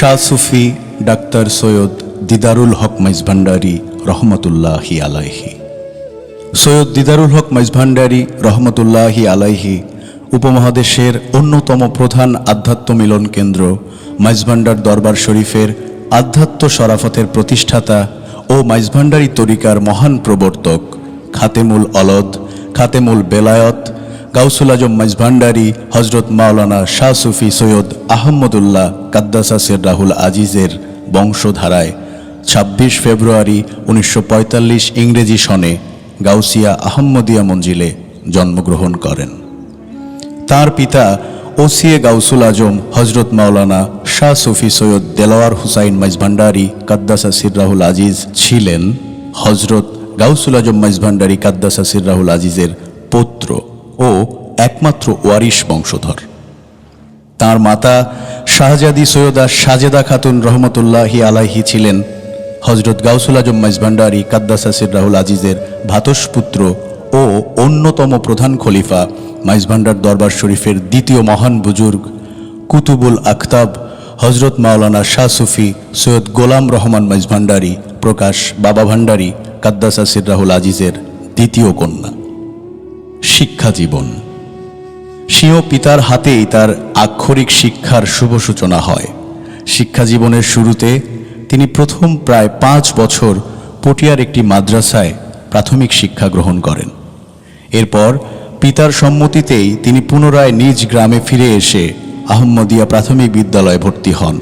Shah Sufi doctor Syed Didarul Haque Maizbhandari রহমতুল্লাহি আলাইহি। সৈয়দ দিদারুল হক মাইজভান্ডারি রহমতুল্লাহি আলাইহি উপমহাদেশের অন্যতম প্রধান আধ্যাত্ম মিলন কেন্দ্র মাইজভান্ডার দরবার শরীফের আধ্যাত্ম শরাফতের প্রতিষ্ঠাতা ও মাইজভান্ডারি তরিকার মহান প্রবর্তক খাতেমুল অলদ, খাতেমুল বেলায়ত গাউসুল আজম মাইজভান্ডারি হজরত মাওলানা শাহ সুফি সৈয়দ আহমদুল্লাহ কাদদাসাসির রাহুল আজিজের বংশধারায় ছাব্বিশ ফেব্রুয়ারি উনিশশো পঁয়তাল্লিশ ইংরেজি সনে গাউসিয়া আহম্মদিয়া মঞ্জিলে জন্মগ্রহণ করেন। তার পিতা ওসিয়ে গাউসুল আজম হজরত মাওলানা শাহ সুফি সৈয়দ দেলোয়ার হুসাইন মাইজভান্ডারি কাদ্দাসা সিররাহুল আজিজ ছিলেন হজরত গাউসুল আজম মাইজভান্ডারি কাদ্দাসা সিররাহুল আজিজের পৌত্র। ও একমাত্র ওয়ারিশ বংশধর। তার মাতা শাহজাদি সৈয়দা সাজেদা খাতুন রহমতুল্লাহি আলাহি ছিলেন হজরত গাউসুল আজম মাইজভান্ডারি কাদ্দাসা সিররাহুল আজিজের ভাতসপুত্র ও অন্যতম প্রধান খলিফা মাইজভান্ডার দরবার শরীফের দ্বিতীয় মহান বুজুর্গ কুতুবুল আখতাব হজরত মাওলানা শাহ সুফি সৈয়দ গোলাম রহমান মাইজভান্ডারি প্রকাশ বাবা ভান্ডারি কাদ্দাসা সিররাহুল আজিজের দ্বিতীয় কন্যা। শিক্ষা জীবন। স্বীয় পিতার হাতেই তার আক্ষরিক শিক্ষার শুভ সূচনা হয়। শিক্ষা জীবনের শুরুতে তিনি প্রথম প্রায় পাঁচ বছর পটিয়ার একটি মাদ্রাসায় প্রাথমিক শিক্ষা গ্রহণ করেন। এরপর পিতার সম্মতিতেই তিনি পুনরায় নিজ গ্রামে ফিরে এসে আহম্মদিয়া প্রাথমিক বিদ্যালয়ে ভর্তি হন।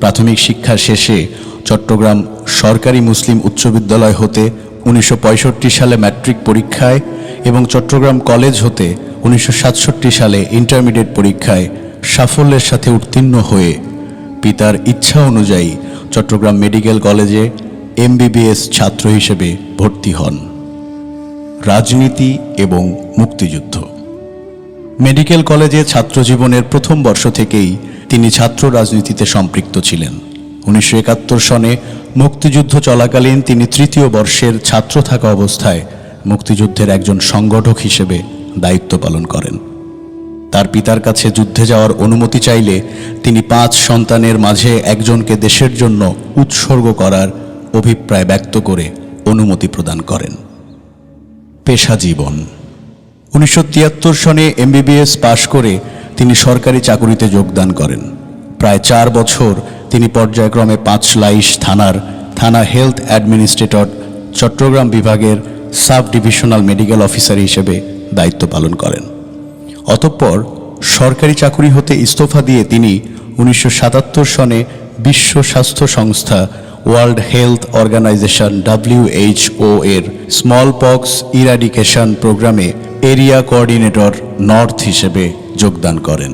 প্রাথমিক শিক্ষা শেষে চট্টগ্রাম সরকারি মুসলিম উচ্চ বিদ্যালয় হতে উনিশশো পঁয়ষট্টি সালে ম্যাট্রিক পরীক্ষায় এবং চট্টগ্রাম কলেজ হতে উনিশশো সাতষট্টি সালে ইন্টারমিডিয়েট পরীক্ষায় সাফল্যের সাথে উত্তীর্ণ হয়ে পিতার ইচ্ছা অনুযায়ী চট্টগ্রাম মেডিকেল কলেজে এমবিবিএস ছাত্র হিসেবে ভর্তি হন। রাজনীতি এবং মুক্তিযুদ্ধ। মেডিকেল কলেজে ছাত্র জীবনের প্রথম বর্ষ থেকেই তিনি ছাত্র রাজনীতিতে সম্পৃক্ত ছিলেন। উনিশশো একাত্তর সনে মুক্তিযুদ্ধ চলাকালীন তিনি তৃতীয় বর্ষের ছাত্র থাকা অবস্থায় মুক্তিযুদ্ধের একজন সংগঠক হিসেবে দায়িত্ব পালন করেন। তার পিতার কাছে যুদ্ধে যাওয়ার অনুমতি চাইলে তিনি পাঁচ সন্তানের মাঝে একজনকে দেশের জন্য উৎসর্গ করার অভিপ্রায় ব্যক্ত করে অনুমতি প্রদান করেন। পেশা জীবন। উনিশশো তিয়াত্তর সনে এমবিবিএস পাশ করে তিনি সরকারি চাকুরিতে যোগদান করেন। প্রায় চার বছর তিনি পর্যায়ক্রমে পাঁচলাইশ থানার থানা হেলথ অ্যাডমিনিস্ট্রেটর চট্টগ্রাম বিভাগের সাব ডিভিশনাল মেডিকেল অফিসার হিসেবে দায়িত্ব পালন করেন। অতঃপর সরকারি চাকুরি হতে ইস্তফা দিয়ে তিনি উনিশশো সাতাত্তর সনে বিশ্ব স্বাস্থ্য সংস্থা ওয়ার্ল্ড হেলথ অর্গানাইজেশন ডাব্লিউএইচও এর স্মল পক্স ইরাডিকেশন প্রোগ্রামে এরিয়া কোঅর্ডিনেটর নর্থ হিসেবে যোগদান করেন।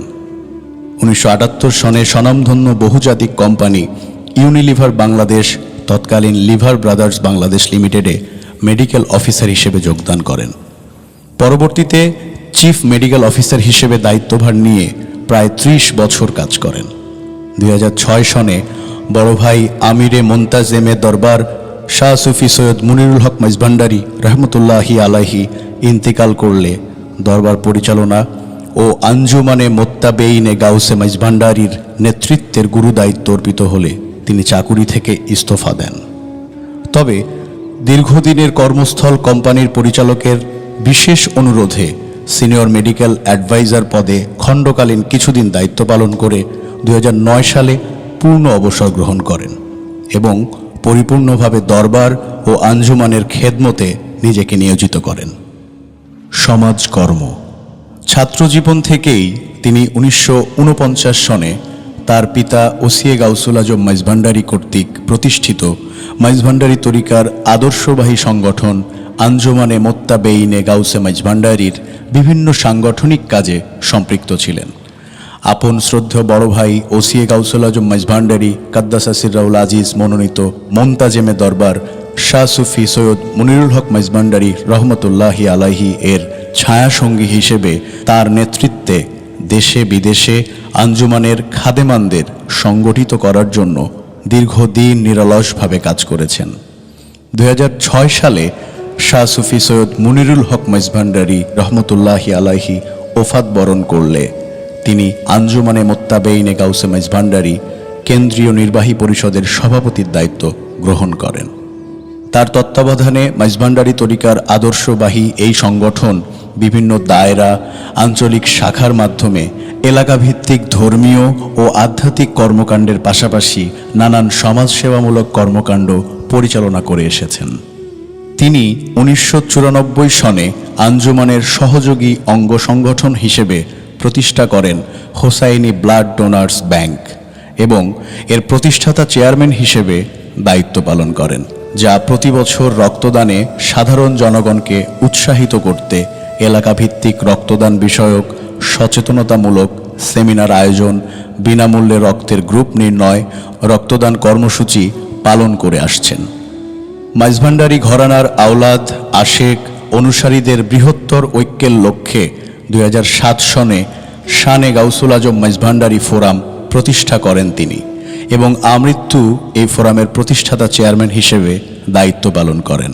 উনিশশো আটাত্তর সনে স্বনামধন্য বহুজাতিক কোম্পানি ইউনিলিভার বাংলাদেশ তৎকালীন লিভার ব্রাদার্স বাংলাদেশ লিমিটেডে মেডিকেল অফিসার হিসেবে যোগদান করেন। পরবর্তীতে চিফ মেডিকেল অফিসার হিসেবে দায়িত্বভার নিয়ে প্রায় ত্রিশ বছর কাজ করেন। দুই ছয় সনে বড় ভাই আমিরে মোন্তাজেমে দরবার শাহ সুফি সৈয়দ মুনিরুল হক মাইজভান্ডারি রহমতুল্লাহি আলাহি ইন্তেকাল করলে দরবার পরিচালনা ও আঞ্জুমানে মোত্তাবেইনে গাউসে মাইজভান্ডারির নেতৃত্বের গুরু দায়িত্ব অর্পিত হলে তিনি চাকুরি থেকে ইস্তফা দেন। তবে দীর্ঘদিনের কর্মস্থল কোম্পানির পরিচালকের বিশেষ অনুরোধে সিনিয়র মেডিকেল অ্যাডভাইজার পদে খণ্ডকালীন কিছুদিন দায়িত্ব পালন করে দু হাজার নয় সালে পূর্ণ অবসর গ্রহণ করেন এবং পরিপূর্ণভাবে দরবার ও আঞ্জুমানের খেদমতে নিজেকে নিয়োজিত করেন। সমাজকর্ম ছাত্রজীবন থেকেই তিনি উনিশশো উনপঞ্চাশ সনে তার পিতা ওসিয়ে গাউসুল আজম মাইজভান্ডারি কর্তৃক প্রতিষ্ঠিত মাইজভান্ডারি তরিকার আদর্শবাহী সংগঠন আঞ্জুমানে মোত্তাবেইনে গাউসে মাইজভান্ডারির বিভিন্ন সাংগঠনিক কাজে সম্পৃক্ত ছিলেন। আপন শ্রদ্ধেয় বড় ভাই ওসিয়ে গাউসুল আজম মাইজভান্ডারি কাদ্দাসা সিররাউল আজিজ মনোনীত মমতাজেমে দরবার শাহ সুফি সৈয়দ মুনিরুল হক মাইজভান্ডারি রহমতুল্লাহি আলাহি এর ছায়াসঙ্গী হিসেবে তার নেতৃত্বে দেশে বিদেশে আঞ্জুমানের খাদেমানদের সংগঠিত করার জন্য দীর্ঘদিন নিরলসভাবে কাজ করেছেন। দুই সালে শাহ সুফি সৈয়দ মুনিরুল হক মাইজভান্ডারি রহমতুল্লাহি আলাহি ওফাত বরণ করলে তিনি আঞ্জুমানে মোত্তাবেইনে গাউসে মাইজভান্ডারি কেন্দ্রীয় নির্বাহী পরিষদের সভাপতির দায়িত্ব গ্রহণ করেন। তার তত্ত্বাবধানে মাইজভান্ডারি তরিকার আদর্শবাহী এই সংগঠন বিভিন্ন দায়রা, আঞ্চলিক শাখার মাধ্যমে এলাকাভিত্তিক ধর্মীয় ও আধ্যাত্মিক কর্মকাণ্ডের পাশাপাশি নানান সমাজসেবামূলক কর্মকাণ্ড পরিচালনা করে এসেছেন। তিনি উনিশশো চুরানব্বই সনে আঞ্জুমানের সহযোগী অঙ্গ সংগঠন হিসেবে প্রতিষ্ঠা করেন হোসাইনি ব্লাড ডোনার্স ব্যাংক এবং এর প্রতিষ্ঠাতা চেয়ারম্যান হিসেবে দায়িত্ব পালন করেন, যা প্রতি বছর রক্তদানে সাধারণ জনগণকে উৎসাহিত করতে এলাকাভিত্তিক রক্তদান বিষয়ক সচেতনতামূলক সেমিনার আয়োজন, বিনামূল্যে রক্তের গ্রুপ নির্ণয়, রক্তদান কর্মসূচি পালন করে আসছেন। মাইজভান্ডারি ঘরানার আওলাদ আশেক অনুসারীদের বৃহত্তর ঐক্যের লক্ষ্যে দু হাজার সাত সনে শানে গাউসুল আজম মাইজভান্ডারি ফোরাম প্রতিষ্ঠা করেন তিনি। এবং আমৃত্যু এই ফোরামের প্রতিষ্ঠাতা চেয়ারম্যান হিসেবে দায়িত্ব পালন করেন।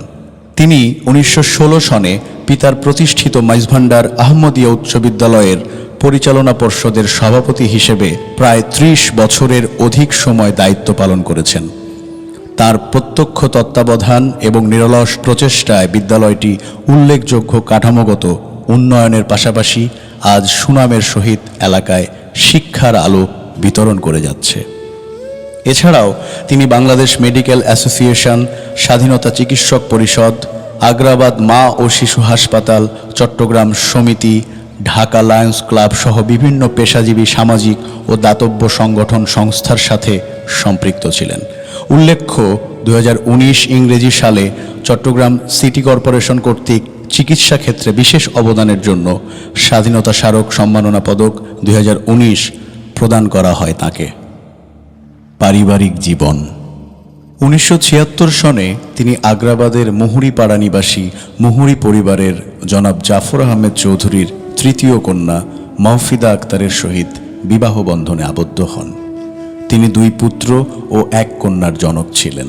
তিনি উনিশশো ষোলো সনে পিতার প্রতিষ্ঠিত মাইজভান্ডার আহমদীয় উচ্চ বিদ্যালয়ের পরিচালনা পর্ষদের সভাপতি হিসেবে প্রায় ত্রিশ বছরের অধিক সময় দায়িত্ব পালন করেছেন। তার প্রত্যক্ষ তত্ত্বাবধান এবং নিরলস প্রচেষ্টায় বিদ্যালয়টি উল্লেখযোগ্য কাঠামোগত উন্নয়নের পাশাপাশি আজ সুনামের সহিত এলাকায় শিক্ষার আলো বিতরণ করে যাচ্ছে। এছাড়াও তিনি বাংলাদেশ মেডিকেল অ্যাসোসিয়েশন, স্বাধীনতা চিকিৎসক পরিষদ, আগ্রাবাদ মা ও শিশু হাসপাতাল, চট্টগ্রাম সমিতি, ঢাকা লায়ন্স ক্লাব সহ বিভিন্ন পেশাজীবী সামাজিক ও দাতব্য সংগঠন সংস্থার সাথে সম্পৃক্ত ছিলেন। উল্লেখ্য দু হাজার উনিশ ইংরেজি সালে চট্টগ্রাম সিটি কর্পোরেশন কর্তৃক চিকিৎসা ক্ষেত্রে বিশেষ অবদানের জন্য স্বাধীনতা স্মারক সম্মাননা পদক দুই হাজার উনিশ প্রদান করা হয় তাকে। পারিবারিক জীবন। উনিশশো ছিয়াত্তর সনে তিনি আগ্রাবাদের মুহুরিপাড়া নিবাসী মুহুরি পরিবারের জনাব জাফর আহমেদ চৌধুরীর তৃতীয় কন্যা মহফিদা আক্তারের সহিত বিবাহ বন্ধনে আবদ্ধ হন। তিনি দুই পুত্র ও এক কন্যার জনক ছিলেন।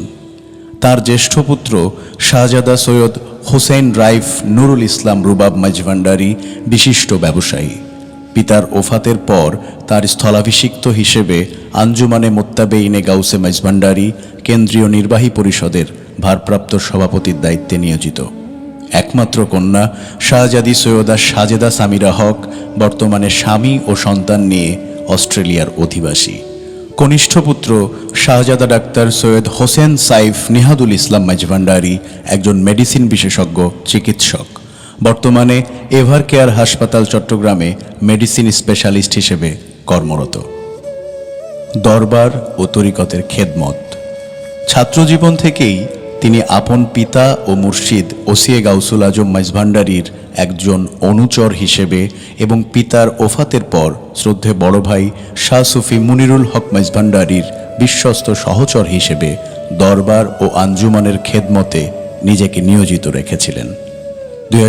তার জ্যেষ্ঠ পুত্র শাহজাদা সৈয়দ হোসেন রাইফ নুরুল ইসলাম রুবাব মাইজভান্ডারি বিশিষ্ট ব্যবসায়ী। পিতার ওফাতের পর তার স্থলাভিষিক্ত হিসেবে আঞ্জুমানে মোত্তাবেইনে গাউসে মাইজভান্ডারি কেন্দ্রীয় নির্বাহী পরিষদের ভারপ্রাপ্ত সভাপতির দায়িত্বে নিয়োজিত। একমাত্র কন্যা শাহজাদি সৈয়দা সাজেদা সামিরা হক বর্তমানে স্বামী ও সন্তান নিয়ে অস্ট্রেলিয়ার অধিবাসী। কনিষ্ঠ পুত্র শাহজাদা ডাক্তার সৈয়দ হোসেন সাইফ নিহাদুল ইসলাম মাইজভান্ডারি একজন মেডিসিন বিশেষজ্ঞ চিকিৎসক। বর্তমানে এভার কেয়ার হাসপাতাল চট্টগ্রামে মেডিসিন স্পেশালিস্ট হিসেবে কর্মরত। দরবার ও তরিকতের খেদমত। ছাত্রজীবন থেকেই তিনি আপন পিতা ও মুর্শিদ ওসিয়ে গাউসুল আজম মাইজভান্ডারির একজন অনুচর হিসেবে এবং পিতার ওফাতের পর শ্রদ্ধে বড় ভাই শাহ সুফি মুনিরুল হক মাইজভান্ডারির বিশ্বস্ত সহচর হিসেবে দরবার ও আঞ্জুমানের খেদমতে নিজেকে নিয়োজিত রেখেছিলেন। দুই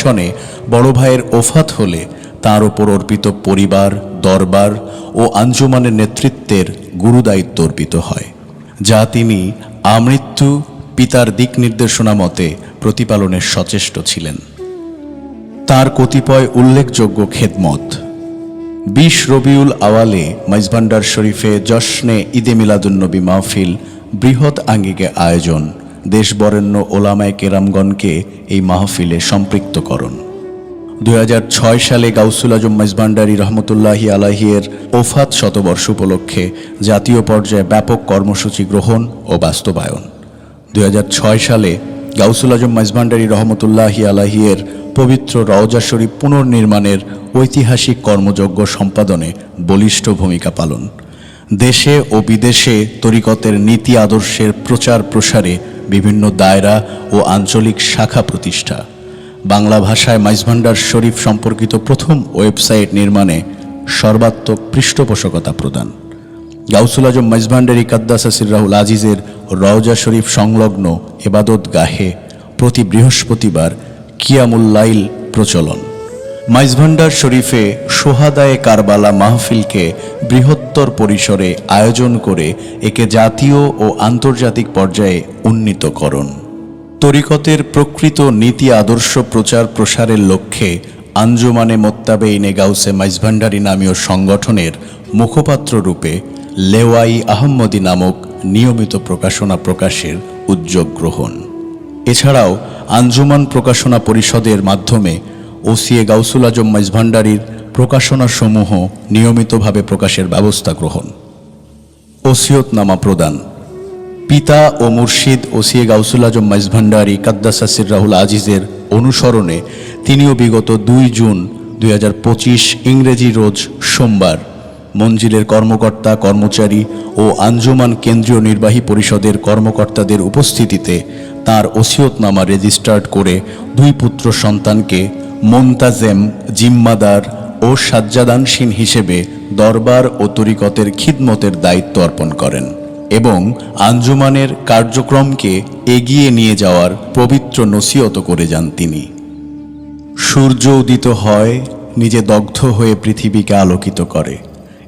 সনে বড় ভাইয়ের ওফাত হলে তার ওপর অর্পিত পরিবার, দরবার ও আঞ্জুমানের নেতৃত্বের গুরুদায়িত্ব অর্পিত হয়, যা তিনি আমৃত্যু পিতার দিক নির্দেশনা মতে প্রতিপালনের সচেষ্ট ছিলেন। তার কতিপয় উল্লেখযোগ্য খেদমত, বিশ রবিউল আওয়ালে মাইজভান্ডার শরীফে জশ্নে ঈদে মিলাদুন্নবী মাহফিল বৃহৎ আঙ্গিকে আয়োজন দেশ বরেণ্য ওলামায় কেরামগণকে এই মাহফিলে সম্পৃক্তকরণ দুই হাজার ছয় সালে গাউসুল আজম মাইজভান্ডারি রহমতুল্লাহি আলাহিয়ের ওফাত শতবর্ষ উপলক্ষে জাতীয় পর্যায়ে ব্যাপক কর্মসূচি গ্রহণ ও বাস্তবায়ন। দুই হাজার ছয় সালে গাউসুল আজম মাইজভান্ডারি রহমতুল্লাহি আলাহিয়ের পবিত্র রওজা শরীফ পুনর্নির্মাণের ঐতিহাসিক কর্মযজ্ঞ সম্পাদনে বলিষ্ঠ ভূমিকা পালন। দেশে ও বিদেশে তরিকতের নীতি আদর্শের প্রচার প্রসারে বিভিন্ন দায়রা ও আঞ্চলিক শাখা প্রতিষ্ঠা। বাংলা ভাষায় মাইজভান্ডার শরীফ সম্পর্কিত প্রথম ওয়েবসাইট নির্মাণে সর্বাত্মক পৃষ্ঠপোষকতা প্রদান। গাউসুল আজম মাইজভান্ডারি কাদ্দাসা সিররাহুল আজিজের রওজা শরীফ সংলগ্ন এবাদত গাহে প্রতি বৃহস্পতিবার কিয়ামুল্লাইল প্রচলন। মাইজভান্ডার শরীফে সোহাদায়ে কারবালা মাহফিলকে বৃহত্তর পরিসরে আয়োজন করে একে জাতীয় ও আন্তর্জাতিক পর্যায়ে উন্নীতকরণ তরিকতের প্রকৃত নীতি আদর্শ প্রচার প্রসারের লক্ষ্যে আঞ্জুমানে মোত্তাবেইনে গাউসে মাইজভান্ডারি নামীয় সংগঠনের মুখপাত্র রূপে লেওয়াই আহম্মদী নামক নিয়মিত প্রকাশনা প্রকাশের উদ্যোগ গ্রহণ। এছাড়াও আঞ্জুমান প্রকাশনা পরিষদের মাধ্যমে ওসিএ গাউসুল আজম মাইজভান্ডারির প্রকাশনাসমূহ নিয়মিতভাবে প্রকাশের ব্যবস্থা গ্রহণ। ওসিয়তনামা প্রদান। পিতা ও মুর্শিদ ওসিয়ে গাউসুল আজম মাইজভান্ডারি কাদ্দাসাসির রাহুল আজিজের অনুসরণে তিনিও বিগত দুই জুন দু হাজার পঁচিশ ইংরেজি রোজ সোমবার মঞ্জিলের কর্মকর্তা, কর্মচারী ও আঞ্জুমান কেন্দ্রীয় নির্বাহী পরিষদের কর্মকর্তাদের উপস্থিতিতে তার ওসিয়তনামা রেজিস্টার্ড করে দুই পুত্র সন্তানকে মোন্তাজেম, জিম্মাদার ও সাজ্জাদানসীন হিসেবে দরবার ও তরিকতের খিদমতের দায়িত্ব অর্পণ করেন এবং আঞ্জুমানের কার্যক্রমকে এগিয়ে নিয়ে যাওয়ার পবিত্র নসিহত করে যান তিনি। সূর্য উদিত হয়, নিজে দগ্ধ হয়ে পৃথিবীকে আলোকিত করে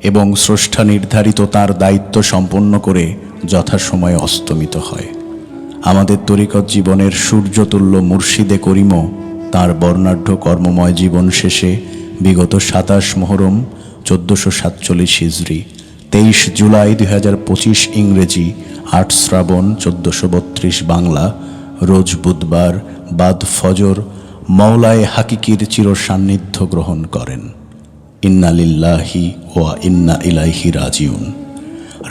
এবং স্রষ্টা নির্ধারিত তার দায়িত্ব সম্পন্ন করে যথাসময়ে অস্তমিত হয়। আমাদের তরিকত জীবনের সূর্যতুল্য মুর্শিদে করিমও তার বর্ণাঢ্য কর্মময় জীবন শেষে বিগত সাতাশ মহরম চোদ্দোশো সাতচল্লিশ হিজড়ি তেইশ জুলাই দুই হাজার পঁচিশ ইংরেজি, আট শ্রাবণ চোদ্দোশো বত্রিশ বাংলা, রোজ বুধবার বাদ ফজর মৌলায় হাকিকির চির সান্নিধ্য গ্রহণ করেন। ইন্না লিল্লাহি ওয়া ইন্না ইলাহি রাজিউন।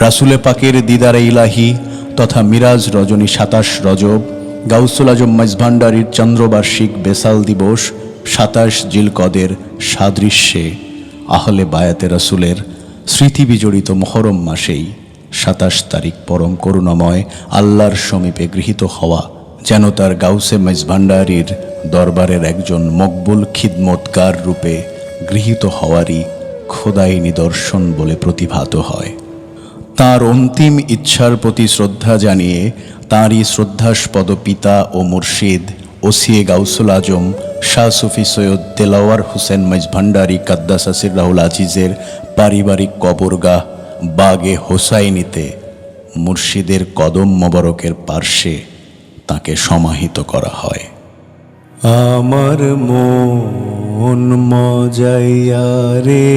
রাসুলে পাকের দিদারে ইলাহি তথা মিরাজ রজনী সাতাশ রজব গাউসুল আজম মাইজভান্ডারির চন্দ্রবার্ষিক বেসাল দিবস সাতাশ জিলকদের সাদৃশ্যে আহলে বায়াতে রাসুলের স্মৃতি বিজড়িত মহরম মাসেই সাতাশ তারিখ পরম করুণাময় আল্লাহর সমীপে গৃহীত হওয়া যেন তার গাউসে মেজভান্ডারির দরবারের একজন মকবুল খিদমতগার রূপে গৃহীত হওয়ারই খোদাই নিদর্শন বলে প্রতিভাত হয়। তার অন্তিম ইচ্ছার প্রতি শ্রদ্ধা জানিয়ে তাঁরই শ্রদ্ধাস্পদ পিতা ও মুর্শিদ ওসিয়ে গাউসুল আজম, শাহ সুফি সৈয়দ তেলাওয়ার হুসেন মেজভান্ডারি কাদ্দাসাসির রাহুল আজিজের পারিবারিক কবরগাহ বাগে হোসাইনিতে মুর্শিদের কদম মোবারকের পার্শ্বে তাকে সমাহিত করা হয়। আমার মন মজাইয়া রে।